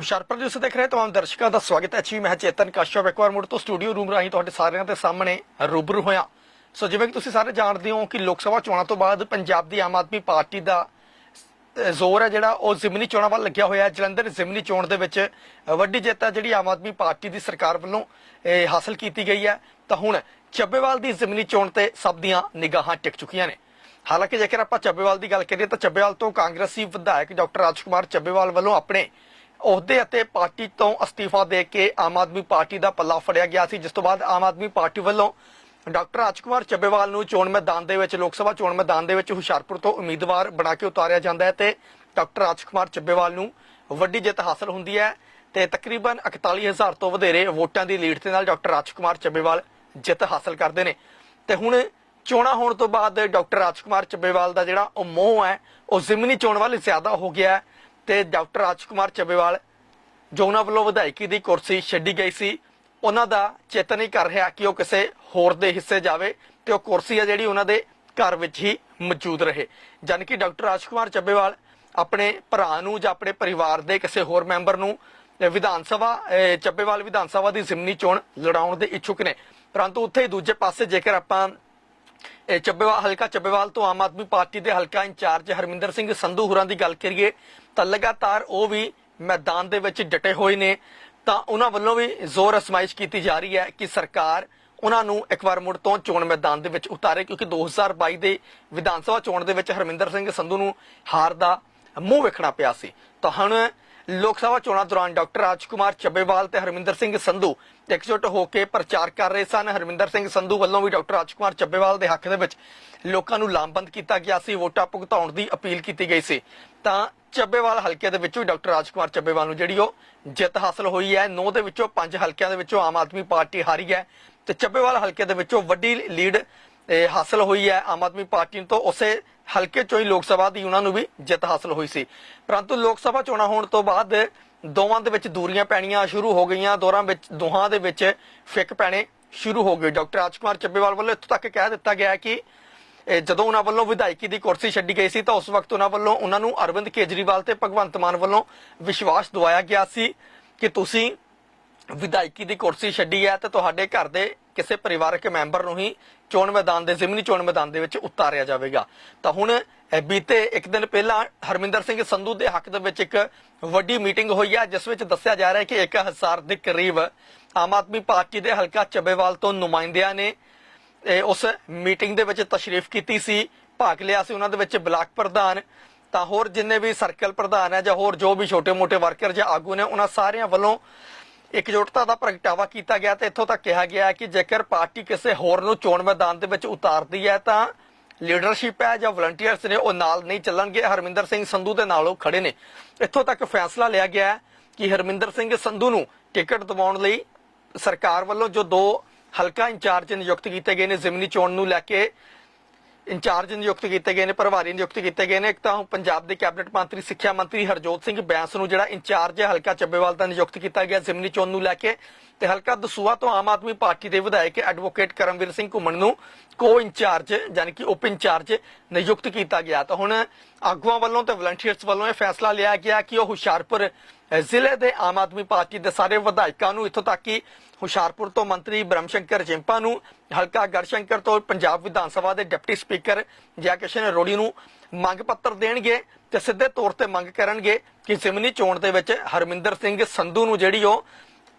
ਹੁਸ਼ਿਆਰਪੁਰ ਦੇ ਦੇਖ ਰਹੇ ਤਮਾਮ ਦਰਸ਼ਕਾਂ ਦਾ ਸਵਾਗਤ ਹੈ। ਜੀ, ਮੈਂ ਚੇਤਨ ਕਾਸ਼ਪ ਇੱਕ ਵਾਰ ਮੁੜ ਤੋਂ ਸਟੂਡੀਓ ਰੂਮ ਰਾਹੀਂ ਤੁਹਾਡੇ ਸਾਰਿਆਂ ਦੇ ਸਾਹਮਣੇ ਰੂਬਰੂ ਹੋਇਆ। ਸੋ ਜਿਵੇਂ ਕਿ ਤੁਸੀਂ ਸਾਰੇ ਜਾਣਦੇ ਹੋ ਕਿ ਲੋਕ ਸਭਾ ਚੋਣਾਂ ਤੋਂ ਬਾਅਦ ਪੰਜਾਬ ਦੀ ਆਮ ਆਦਮੀ ਪਾਰਟੀ ਦਾ ਜ਼ੋਰ ਹੈ ਜਿਹੜਾ, ਉਹ ਜ਼ਿਮਨੀ ਚੋਣਾਂ ਵੱਲ ਲੱਗਿਆ ਹੋਇਆ ਹੈ। ਜਲੰਧਰ ਜ਼ਿਮਨੀ ਚੋਣ ਦੇ ਵਿੱਚ ਵੱਡੀ ਜਿੱਤ ਹੈ ਜਿਹੜੀ ਆਮ ਆਦਮੀ ਪਾਰਟੀ ਦੀ ਸਰਕਾਰ ਵੱਲੋਂ ਹਾਸਲ ਕੀਤੀ ਗਈ ਹੈ। ਤਾਂ ਹੁਣ ਚੱਬੇਵਾਲ ਦੀ ਜ਼ਿਮਨੀ ਚੋਣ ਤੇ ਸਭ ਦੀਆਂ ਨਿਗਾਹਾਂ ਟਿਕ ਚੁੱਕੀਆਂ ਨੇ। ਹਾਲਾਂਕਿ ਜੇਕਰ ਆਪਾਂ ਚੱਬੇਵਾਲ ਦੀ ਗੱਲ ਕਰੀਏ ਤਾਂ ਚੱਬੇਵਾਲ ਤੋਂ ਕਾਂਗਰਸੀ ਵਿਧਾਇਕ ਡਾਕਟਰ ਰਾਜਕੁਮਾਰ ਚੱਬੇਵਾਲ ਵੱਲੋਂ ਆਪਣੇ ਅਹੁਦੇ ਅਤੇ ਪਾਰਟੀ ਤੋਂ ਅਸਤੀਫਾ ਦੇ ਕੇ ਆਮ ਆਦਮੀ ਪਾਰਟੀ ਦਾ ਪੱਲਾ ਫੜਿਆ ਗਿਆ ਸੀ। ਜਿਸ ਤੋਂ ਬਾਅਦ ਆਮ ਆਦਮੀ ਪਾਰਟੀ ਵੱਲੋਂ ਡਾਕਟਰ ਰਾਜਕੁਮਾਰ ਚੱਬੇਵਾਲ ਨੂੰ ਚੋਣ ਮੈਦਾਨ ਦੇ ਵਿੱਚ, ਲੋਕ ਸਭਾ ਚੋਣ ਮੈਦਾਨ ਦੇ ਵਿੱਚ ਹੁਸ਼ਿਆਰਪੁਰ ਤੋਂ ਉਮੀਦਵਾਰ ਬਣਾ ਕੇ ਉਤਾਰਿਆ ਜਾਂਦਾ ਹੈ ਤੇ ਡਾਕਟਰ ਰਾਜਕੁਮਾਰ ਚੱਬੇਵਾਲ ਨੂੰ ਵੱਡੀ ਜਿੱਤ ਹਾਸਲ ਹੁੰਦੀ ਹੈ ਤੇ ਤਕਰੀਬਨ 41000 ਤੋਂ ਵਧੇਰੇ ਵੋਟਾਂ ਦੀ ਲੀਡ ਦੇ ਨਾਲ ਡਾਕਟਰ ਰਾਜਕੁਮਾਰ ਚੱਬੇਵਾਲ ਜਿੱਤ ਹਾਸਲ ਕਰਦੇ ਨੇ। ਤੇ ਹੁਣ ਚੋਣਾਂ ਹੋਣ ਤੋਂ ਬਾਅਦ ਡਾਕਟਰ ਰਾਜਕੁਮਾਰ ਚੱਬੇਵਾਲ ਦਾ ਜਿਹੜਾ ਉਹ ਮੋਹ ਹੈ, ਉਹ ਜ਼ਿਮਨੀ ਚੋਣ ਵੱਲ ਜ਼ਿਆਦਾ ਹੋ ਗਿਆ ਹੈ। ਤੇ ਡਾਕਟਰ ਰਾਜਕੁਮਾਰ ਚੱਬੇਵਾਲ, ਜੋ ਉਹਨਾਂ ਵੱਲੋਂ ਵਿਧਾਇਕੀ ਦੀ ਕੁਰਸੀ ਛੱਡੀ ਗਈ ਸੀ, ਉਹਨਾਂ ਦਾ ਚੇਤਨ ਹੀ ਕਰ ਰਿਹਾ ਕਿ ਉਹ ਕਿਸੇ ਹੋਰ ਦੇ ਹਿੱਸੇ ਜਾਵੇ ਤੇ ਉਹ ਕੁਰਸੀ ਹੈ ਜਿਹੜੀ ਉਹਨਾਂ ਦੇ ਘਰ ਵਿੱਚ ਹੀ ਮੌਜੂਦ ਰਹੇ। ਜਾਣੀ ਕਿ ਡਾਕਟਰ ਰਾਜਕੁਮਾਰ ਚੱਬੇਵਾਲ ਆਪਣੇ ਭਰਾ ਨੂੰ ਜਾਂ ਆਪਣੇ ਪਰਿਵਾਰ ਦੇ ਕਿਸੇ ਹੋਰ ਮੈਂਬਰ ਨੂੰ ਵਿਧਾਨ ਸਭਾ ਚੱਬੇਵਾਲ ਵਿਧਾਨ ਸਭਾ ਦੀ ਜ਼ਿਮਨੀ ਚੋਣ ਲੜਾਉਣ ਦੇ ਇੱਛੁਕ ਨੇ। ਪਰੰਤੂ ਉੱਥੇ ਹੀ ਦੂਜੇ ਪਾਸੇ ਜੇਕਰ ਆਪਾਂ ਚੱਬੇਵਾਲ, ਹਲਕਾ ਚੱਬੇਵਾਲ ਤੋਂ ਆਮ ਆਦਮੀ ਪਾਰਟੀ ਦੇ ਹਲਕਾ ਇੰਚਾਰਜ ਹਰਮਿੰਦਰ ਸਿੰਘ ਸੰਧੂ ਹੋਰਾਂ ਦੀ ਗੱਲ ਕਰੀਏ ਤਾਂ ਲਗਾਤਾਰ ਉਹ ਵੀ ਮੈਦਾਨ ਦੇ ਵਿੱਚ ਡਟੇ ਹੋਏ ਨੇ। ਤਾਂ ਉਹਨਾਂ ਵੱਲੋਂ ਵੀ ਜ਼ੋਰ ਅਸਮਾਇਸ਼ ਕੀਤੀ ਜਾ ਰਹੀ ਹੈ ਕਿ ਸਰਕਾਰ ਉਹਨਾਂ ਨੂੰ ਇੱਕ ਵਾਰ ਮੁੜ ਤੋਂ ਚੋਣ ਮੈਦਾਨ ਦੇ ਵਿੱਚ ਉਤਾਰੇ ਕਿਉਂਕਿ 2022 ਦੇ ਵਿਧਾਨ ਸਭਾ ਚੋਣ ਦੇ ਵਿੱਚ ਹਰਮਿੰਦਰ ਸਿੰਘ ਸੰਧੂ ਨੂੰ ਹਾਰ ਦਾ ਮੂੰਹ ਵੇਖਣਾ ਪਿਆ ਸੀ। ਤਾਂ ਹੁਣ ਲੋਕ ਸਭਾ ਚੋਣਾਂ ਦੌਰਾਨ ਡਾਕਟਰ ਰਾਜਕੁਮਾਰ ਚੱਬੇਵਾਲ ਤੇ ਹਰਮਿੰਦਰ ਸਿੰਘ ਸੰਧੂ ਇਕਜੁੱਟ ਹੋ ਕੇ ਪ੍ਰਚਾਰ ਕਰ ਰਹੇ ਸਨ। ਹਰਮਿੰਦਰ ਸਿੰਘ ਸੰਧੂ ਵੱਲੋਂ ਵੀ ਡਾਕਟਰ ਰਾਜਕੁਮਾਰ ਚੱਬੇਵਾਲ ਦੇ ਹੱਕ ਦੇ ਵਿੱਚ ਲੋਕਾਂ ਨੂੰ ਲਾਮਬੰਦ ਕੀਤਾ ਗਿਆ ਸੀ। ਵੋਟਾਂ ਭੁਗਤਾਉਣ ਦੀ ਅਪੀਲ ਕੀਤੀ ਗਈ ਸੀ। ਤਾਂ ਚੱਬੇਵਾਲ ਹਲਕੇ ਦੇ ਵਿੱਚੋਂ ਹੀ ਡਾਕਟਰ ਰਾਜਕੁਮਾਰ ਚੱਬੇਵਾਲ ਨੂੰ ਜਿਹੜੀ ਉਹ ਜਿੱਤ ਹਾਸਲ ਹੋਈ ਹੈ। 9 ਦੇ ਵਿੱਚੋਂ 5 ਹਲਕਿਆਂ ਦੇ ਵਿੱਚੋਂ ਆਮ ਆਦਮੀ ਪਾਰਟੀ ਹਾਰੀ ਹੈ ਤੇ ਚੱਬੇਵਾਲ ਹਲਕੇ ਦੇ ਵਿੱਚੋਂ ਵੱਡੀ ਲੀਡ ਹਾਸਲ ਹੋਈ ਹੈ ਆਮ ਆਦਮੀ ਪਾਰਟੀ ਤੋਂ ਉਸੇ ਹਲਕੇ ਚੋਂ ਹੀ ਲੋਕ ਸਭਾ ਦੀ ਉਹਨਾਂ ਨੂੰ ਵੀ ਜਿੱਤ ਹਾਸਲ ਹੋਈ ਸੀ। ਪਰੰਤੂ ਲੋਕ ਸਭਾ ਚੋਣਾਂ ਹੋਣ ਤੋਂ ਬਾਅਦ ਦੋਵਾਂ ਦੇ ਵਿੱਚ ਦੂਰੀਆਂ ਪੈਣੀਆਂ ਸ਼ੁਰੂ ਹੋ ਗਈਆਂ। ਦੋਰਾਂ ਵਿੱਚ, ਦੋਹਾਂ ਦੇ ਵਿੱਚ ਫਿੱਕ ਪੈਣੇ ਸ਼ੁਰੂ ਹੋ ਗਏ। ਡਾਕਟਰ ਰਾਜਕੁਮਾਰ ਚੱਬੇਵਾਲ ਵੱਲੋਂ ਇੱਥੋਂ ਤੱਕ ਕਹਿ ਦਿੱਤਾ ਗਿਆ ਕਿ ਜਦੋਂ ਉਹਨਾਂ ਵੱਲੋਂ ਵਿਧਾਇਕੀ ਦੀ ਕੁਰਸੀ ਛੱਡੀ ਗਈ ਸੀ ਤਾਂ ਉਸ ਵਕਤ ਉਹਨਾਂ ਵੱਲੋਂ ਉਹਨਾਂ ਨੂੰ ਅਰਵਿੰਦ ਕੇਜਰੀਵਾਲ ਤੇ ਭਗਵੰਤ ਮਾਨ ਵੱਲੋਂ ਵਿਸ਼ਵਾਸ ਦਿਵਾਇਆ ਗਿਆ ਸੀ ਕਿ ਤੁਸੀਂ ਵਿਧਾਇਕੀ ਦੀ ਕੁਰਸੀ ਛੱਡੀ ਹੈ ਤੇ ਤੁਹਾਡੇ ਘਰ ਦੇ ਕਿਸੇ ਪਰਿਵਾਰਕ ਮੈਂਬਰ ਨੂੰ ਹੀ ਚੋਣ ਮੈਦਾਨ ਦੇ, ਜ਼ਿਮਨੀ ਚੋਣ ਮੈਦਾਨ ਦੇ ਵਿੱਚ ਉਤਾਰਿਆ ਜਾਵੇਗਾ। ਤਾਂ ਹੁਣ ਬੀਤੇ ਇੱਕ ਦਿਨ ਪਹਿਲਾਂ ਹਰਮਿੰਦਰ ਸਿੰਘ ਸੰਧੂ ਦੇ ਹੱਕ ਦੇ ਵਿੱਚ ਇੱਕ ਵੱਡੀ ਮੀਟਿੰਗ ਹੋਈ ਹੈ, ਜਿਸ ਵਿੱਚ ਦੱਸਿਆ ਜਾ ਰਿਹਾ ਹੈ ਕਿ 1000 ਦੇ ਕਰੀਬ ਆਮ ਆਦਮੀ ਪਾਰਟੀ ਦੇ ਹਲਕਾ ਚੱਬੇਵਾਲ ਤੋਂ ਨੁਮਾਇੰਦਿਆਂ ਨੇ ਉਸ ਮੀਟਿੰਗ ਦੇ ਵਿੱਚ ਤਸ਼ਰੀਫ ਕੀਤੀ ਸੀ, ਭਾਗ ਲਿਆ ਸੀ ਉਹਨਾਂ ਦੇ ਵਿੱਚ ਬਲਾਕ ਪ੍ਰਧਾਨ। ਤਾਂ ਹੋਰ ਜਿੰਨੇ ਵੀ ਸਰਕਲ ਪ੍ਰਧਾਨ ਹੈ ਜਾਂ ਹੋਰ ਜੋ ਵੀ ਛੋਟੇ-ਮੋਟੇ ਵਰਕਰ ਜਾਂ ਆਗੂ ਨੇ, ਉਹਨਾਂ ਸਾਰਿਆਂ ਵੱਲੋਂ ਇਕਜੁੱਟਤਾ ਦਾ ਪ੍ਰਗਟਾਵਾ ਕੀਤਾ ਗਿਆ ਤੇ ਇੱਥੋਂ ਤੱਕ ਕਿਹਾ ਗਿਆ ਕਿ ਜੇਕਰ ਪਾਰਟੀ ਕਿਸੇ ਹੋਰ ਨੂੰ ਚੋਣ ਮੈਦਾਨ ਦੇ ਵਿੱਚ ਉਤਾਰਦੀ ਹੈ ਤਾਂ ਲੀਡਰਸ਼ਿਪ ਹੈ ਜਾਂ ਵਲੰਟੀਅਰਸ ਨੇ ਉਹ ਨਾਲ ਨਹੀਂ ਚੱਲਣਗੇ। ਹਰਮਿੰਦਰ ਸਿੰਘ ਸੰਧੂ ਦੇ ਨਾਲ ਉਹ ਖੜੇ ਨੇ। ਇੱਥੋਂ ਤੱਕ ਫੈਸਲਾ ਲਿਆ ਗਿਆ ਕਿ ਹਰਮਿੰਦਰ ਸਿੰਘ ਸੰਧੂ ਨੂੰ ਟਿਕਟ ਦਿਵਾਉਣ ਲਈ ਸਰਕਾਰ ਵੱਲੋਂ ਜੋ ਦੋ ਹਲਕਾ ਇੰਚਾਰਜ ਨਿਯੁਕਤ ਕੀਤੇ ਗਏ ਨੇ, ਜ਼ਿਮਨੀ ਚੋਣ ਨੂੰ ਲੈ ਕੇ ਇੰਚਾਰਜ ਨਿਯੁਕਤ ਕੀਤੇ ਗਏ ਨੇ ਪ੍ਰਭਾਰੀ ਨਿਯੁਕਤ ਕੀਤੇ ਗਏ ਨੇ। ਇੱਕ ਤਾਂ ਪੰਜਾਬ ਦੇ ਕੈਬਨਿਟ ਮੰਤਰੀ ਸਿੱਖਿਆ ਮੰਤਰੀ ਹਰਜੋਤ ਸਿੰਘ ਬੈਂਸ ਨੂੰ ਜਿਹੜਾ ਇੰਚਾਰਜ ਹੈ ਹਲਕਾ ਚੱਬੇਵਾਲ ਦਾ ਨਿਯੁਕਤ ਕੀਤਾ ਗਿਆ ਜ਼ਿਮਨੀ ਚੋਣ ਨੂੰ ਲੈ ਕੇ। ਤੇ ਹਲਕਾ ਦਸੂਆ ਤੋਂ ਆਮ ਆਦਮੀ ਪਾਰਟੀ ਦੇ ਵਿਧਾਇਕ ਐਡਵੋਕੇਟ ਕਰਮਵੀਰ ਸਿੰਘ ਘੁੰਮਣ ਨੂੰ ਕੋ ਇੰਚਾਰਜ ਯਾਨੀ ਕਿ ਉਪ ਇੰਚਾਰਜ ਨਿਯੁਕਤ ਕੀਤਾ ਗਿਆ। ਤਾਂ ਹੁਣ ਆਗੂਆਂ ਵੱਲੋਂ ਤੇ ਵਲੰਟੀਅਰਸ ਵੱਲੋਂ ਇਹ ਫੈਸਲਾ ਲਿਆ ਗਿਆ ਕਿ ਉਹ ਹੁਸ਼ਿਆਰਪੁਰ ਅਹ, ਜ਼ਿਲ੍ਹੇ ਦੇ ਆਮ ਆਦਮੀ ਪਾਰਟੀ ਦੇ ਸਾਰੇ ਵਿਧਾਇਕਾਂ ਨੂੰ ਇੱਥੋਂ ਤੱਕ ਕਿ ਹੁਸ਼ਿਆਰਪੁਰ ਤੋਂ ਮੰਤਰੀ ਬ੍ਰਹਮਸ਼ੰਕਰ ਜਿੰਪਾ ਨੂੰ ਹਲਕਾ ਗੜਸ਼ੰਕਰ ਤੋਂ ਪੰਜਾਬ ਵਿਧਾਨ ਸਭਾ ਦੇ ਡਿਪਟੀ ਸਪੀਕਰ ਜੈ ਰੋੜੀ ਨੂੰ ਮੰਗ ਪੱਤਰ ਦੇਣਗੇ ਤੇ ਸਿੱਧੇ ਤੌਰ ਤੇ ਮੰਗ ਕਰਨਗੇ ਕਿ ਜ਼ਿਮਨੀ ਚੋਣ ਦੇ ਵਿੱਚ ਹਰਮਿੰਦਰ ਸਿੰਘ ਸੰਧੂ ਨੂੰ ਜਿਹੜੀ ਉਹ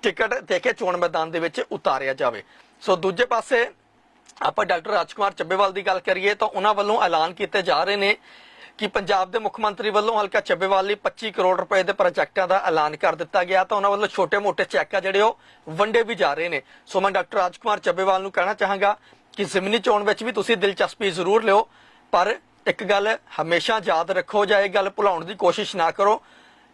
ਟਿਕਟ ਦੇ ਕੇ ਚੋਣ ਮੈਦਾਨ ਦੇ ਵਿੱਚ ਉਤਾਰਿਆ ਜਾਵੇ। ਸੋ ਦੂਜੇ ਪਾਸੇ ਆਪਾਂ ਡਾਕਟਰ ਰਾਜਕੁਮਾਰ ਚੱਬੇਵਾਲ ਦੀ ਗੱਲ ਕਰੀਏ ਤਾਂ ਉਹਨਾਂ ਵੱਲੋਂ ਐਲਾਨ ਕੀਤੇ ਜਾ ਰਹੇ ਨੇ ਕਿ ਪੰਜਾਬ ਦੇ ਮੁੱਖ ਮੰਤਰੀ ਵੱਲੋਂ ਹਲਕਾ ਚੱਬੇਵਾਲ ਲਈ 25 ਕਰੋੜ ਰੁਪਏ ਦੇ ਪ੍ਰੋਜੈਕਟਾਂ ਦਾ ਐਲਾਨ ਕਰ ਦਿੱਤਾ ਗਿਆ ਤਾਂ ਉਹਨਾਂ ਵੱਲੋਂ ਛੋਟੇ-ਮੋਟੇ ਚੈੱਕ ਆ ਜਿਹੜੇ ਉਹ ਵੰਡੇ ਵੀ ਜਾ ਰਹੇ ਨੇ। ਸੋ ਮੈਂ ਡਾਕਟਰ ਰਾਜਕੁਮਾਰ ਚੱਬੇਵਾਲ ਨੂੰ ਕਹਿਣਾ ਚਾਹਾਂਗਾ ਕਿ ਜ਼ਿਮਨੀ ਚੋਣ ਵਿੱਚ ਵੀ ਤੁਸੀਂ ਦਿਲਚਸਪੀ ਜ਼ਰੂਰ ਲਿਓ, ਪਰ ਇੱਕ ਗੱਲ ਹਮੇਸ਼ਾ ਯਾਦ ਰੱਖੋ ਜਾਂ ਇਹ ਗੱਲ ਭੁਲਾਉਣ ਦੀ ਕੋਸ਼ਿਸ਼ ਨਾ ਕਰੋ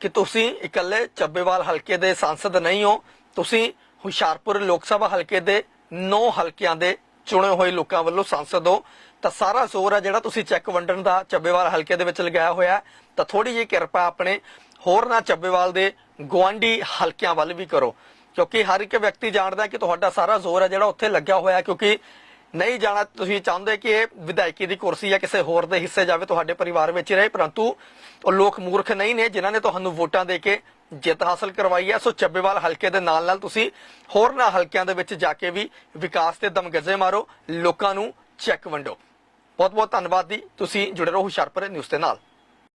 ਕਿ ਤੁਸੀਂ ਇਕੱਲੇ ਚੱਬੇਵਾਲ ਹਲਕੇ ਦੇ ਸੰਸਦ ਨਹੀਂ ਹੋ, ਤੁਸੀਂ ਹੁਸ਼ਿਆਰਪੁਰ ਲੋਕ ਸਭਾ ਹਲਕੇ ਦੇ 9 ਹਲਕਿਆਂ ਦੇ ਚੁਣੇ ਹੋਏ ਲੋਕਾਂ ਵੱਲੋਂ ਸੰਸਦ। ਹੋ ਤਾਂ ਸਾਰਾ ਜ਼ੋਰ ਹੈ ਜਿਹੜਾ ਤੁਸੀਂ ਚੈੱਕ ਵੰਡਣ ਦਾ ਚੱਬੇਵਾਲ ਹਲਕੇ ਦੇ ਵਿੱਚ ਲਗਾਇਆ ਹੋਇਆ। ਤਾਂ ਥੋੜੀ ਜਿਹੀ ਕਿਰਪਾ ਆਪਣੇ ਹੋਰ ਨਾ ਚੱਬੇਵਾਲ ਦੇ ਗਵਾਂਢੀ ਹਲਕਿਆਂ ਵੱਲ ਵੀ ਕਰੋ। ਕਿਉਂਕਿ ਹਰ ਇੱਕ ਵਿਅਕਤੀ ਜਾਣਦਾ ਕਿ ਤੁਹਾਡਾ ਸਾਰਾ ਜ਼ੋਰ ਹੈ ਜਿਹੜਾ ਉੱਥੇ ਲੱਗਿਆ ਹੋਇਆ। ਹੈ ਕਿਉਂਕਿ ਨਹੀਂ ਜਾਣਾ, ਤੁਸੀਂ ਚਾਹੁੰਦੇ ਕਿ ਇਹ ਵਿਧਾਇਕੀ ਦੀ ਕੁਰਸੀ ਜਾਂ ਕਿਸੇ ਹੋਰ ਦੇ ਹਿੱਸੇ ਜਾਵੇ, ਤੁਹਾਡੇ ਪਰਿਵਾਰ ਵਿੱਚ ਹੀ ਰਹੇ, ਪਰੰਤੂ ਉਹ ਲੋਕ ਮੂਰਖ ਨਹੀਂ ਨੇ ਜਿਨ੍ਹਾਂ ਨੇ ਤੁਹਾਨੂੰ ਵੋਟਾਂ ਦੇ ਕੇ ਜਿੱਤ ਹਾਸਲ ਕਰਵਾਈ ਹੈ। ਸੋ ਚੱਬੇਵਾਲ ਹਲਕੇ ਦੇ ਨਾਲ ਨਾਲ ਤੁਸੀਂ ਹੋਰਨਾਂ ਹਲਕਿਆਂ ਦੇ ਵਿੱਚ ਜਾ ਕੇ ਵੀ ਵਿਕਾਸ ਤੇ ਦਮਗਜ਼ੇ ਮਾਰੋ, ਲੋਕਾਂ ਨੂੰ ਚੈੱਕ ਵੰਡੋ। ਬਹੁਤ ਬਹੁਤ ਧੰਨਵਾਦ ਦੀ ਤੁਸੀਂ ਜੁੜੇ ਰਹੋ ਹੁਸ਼ਿਆਰਪੁਰ ਨਿਊਜ਼ ਦੇ ਨਾਲ।